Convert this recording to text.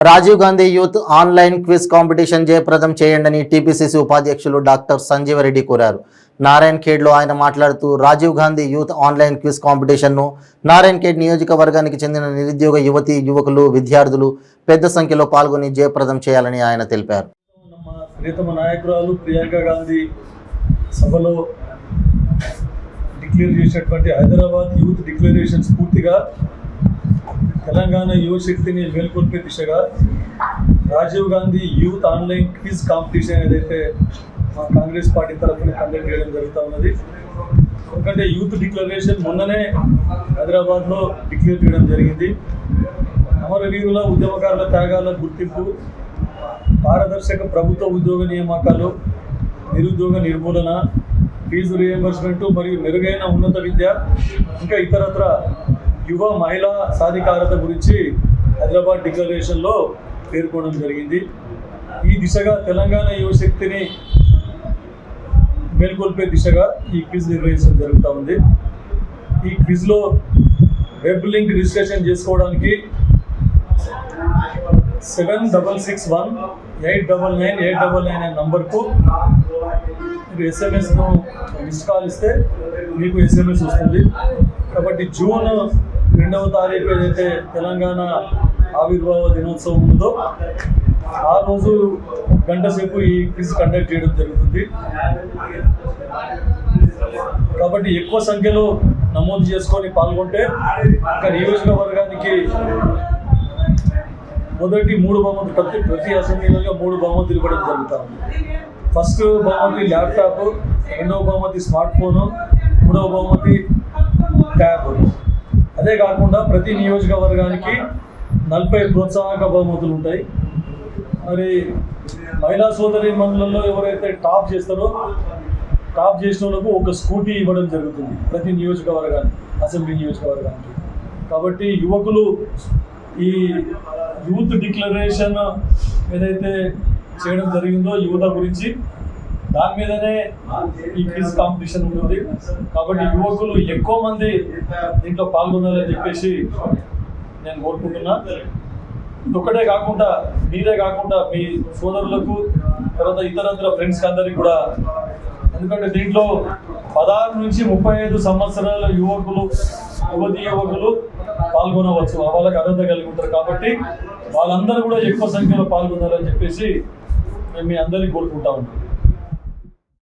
Rajiv Gandhi youth online quiz competition జయప్రదం చేయండి TPCC ఉపాధ్యక్షులు డాక్టర్ సంజీవ రెడ్డి కోరారు. నారాయణ్లో ఆయన మాట్లాడుతూ Rajiv Gandhi youth online quiz కాంపిటీషన్ను Narayankhed నియోజకవర్గానికి చెందిన నిరుద్యోగ యువతి యువకులు విద్యార్థులు పెద్ద సంఖ్యలో పాల్గొని జయప్రదం చేయాలని ఆయన తెలిపారు. హైదరాబాద్ యూత్ డిక్లరేషన్స్ పూర్తిగా తెలంగాణ యువశక్తిని మేల్కొల్పే దిశగా Rajiv Gandhi youth online quiz competition ఏదైతే మా కాంగ్రెస్ పార్టీ తరఫున కండక్ట్ చేయడం జరుగుతూ ఉన్నది ఎందుకంటే యూత్ డిక్లరేషన్ మొన్ననే హైదరాబాద్లో డిక్లేర్ చేయడం జరిగింది. అమరవీరుల ఉద్యమకారుల త్యాగాల గుర్తింపు పారదర్శక ప్రభుత్వ ఉద్యోగ నియామకాలు నిరుద్యోగ నిర్మూలన ఫీజు రియంబర్స్మెంట్ మరియు మెరుగైన ఉన్నత విద్య ఇంకా ఇతరత్ర యువ మహిళా సాధికారత గురించి హైదరాబాద్ డిక్లరేషన్లో పేర్కొనడం జరిగింది. ఈ దిశగా తెలంగాణ యువశక్తిని మేల్కొల్పే దిశగా ఈ క్విజ్ నిర్వహించడం జరుగుతూ ఉంది. ఈ క్విజ్లో వెబ్ లింక్ రిజిస్ట్రేషన్ చేసుకోవడానికి seven double six one eight double nine eight double nine అనే నంబర్కు మీరు ఎస్ఎంఎస్ను మిస్డ్ కాల్ ఇస్తే మీకు ఎస్ఎంఎస్ వస్తుంది. కాబట్టి జూన్ రెండవ తారీఖు ఏదైతే తెలంగాణ ఆవిర్భావ దినోత్సవం ఉందో ఆ రోజు గంట సేపు ఈ క్విజ్ కండక్ట్ చేయడం జరుగుతుంది. కాబట్టి ఎక్కువ సంఖ్యలో నమోదు చేసుకొని పాల్గొంటే ఒక నియోజకవర్గానికి మొదటి మూడు బహుమతులు ప్రతి ప్రతి అసెంబ్లీలో మూడు బహుమతులు ఇవ్వడం జరుగుతుంది ఫస్ట్ బహుమతి ల్యాప్టాప్ రెండవ బహుమతి స్మార్ట్ ఫోను మూడవ బహుమతి ట్యాబ్. అదే కాకుండా ప్రతి నియోజకవర్గానికి నలభై ప్రోత్సాహక బహుమతులు ఉంటాయి. మరి మహిళా సోదరి మండలంలో ఎవరైతే టాప్ చేస్తారో టాప్ చేసిన వాళ్ళకు ఒక స్కూటీ ఇవ్వడం జరుగుతుంది ప్రతి నియోజకవర్గానికి అసెంబ్లీ నియోజకవర్గానికి. కాబట్టి యువకులు ఈ యూత్ డిక్లరేషన్ ఏదైతే చేయడం జరిగిందో యువత గురించి దాని మీదనే ఈ క్విజ్ కాంపిటీషన్ ఉంటుంది. కాబట్టి యువకులు ఎక్కువ మంది దీంట్లో పాల్గొనాలని చెప్పేసి నేను కోరుకుంటున్నా. ఒకటే కాకుండా మీరే కాకుండా మీ సోదరులకు తర్వాత ఇతరత్ర ఫ్రెండ్స్కి అందరికి కూడా. ఎందుకంటే దీంట్లో పదహారు నుంచి ముప్పై ఐదు సంవత్సరాల యువకులు యువతి యువకులు పాల్గొనవచ్చు. వాళ్ళకి అర్హత కలిగి ఉంటారు. కాబట్టి వాళ్ళందరూ కూడా ఎక్కువ సంఖ్యలో పాల్గొనాలని చెప్పేసి మేము మీ అందరికీ కోరుకుంటా ఉంటాం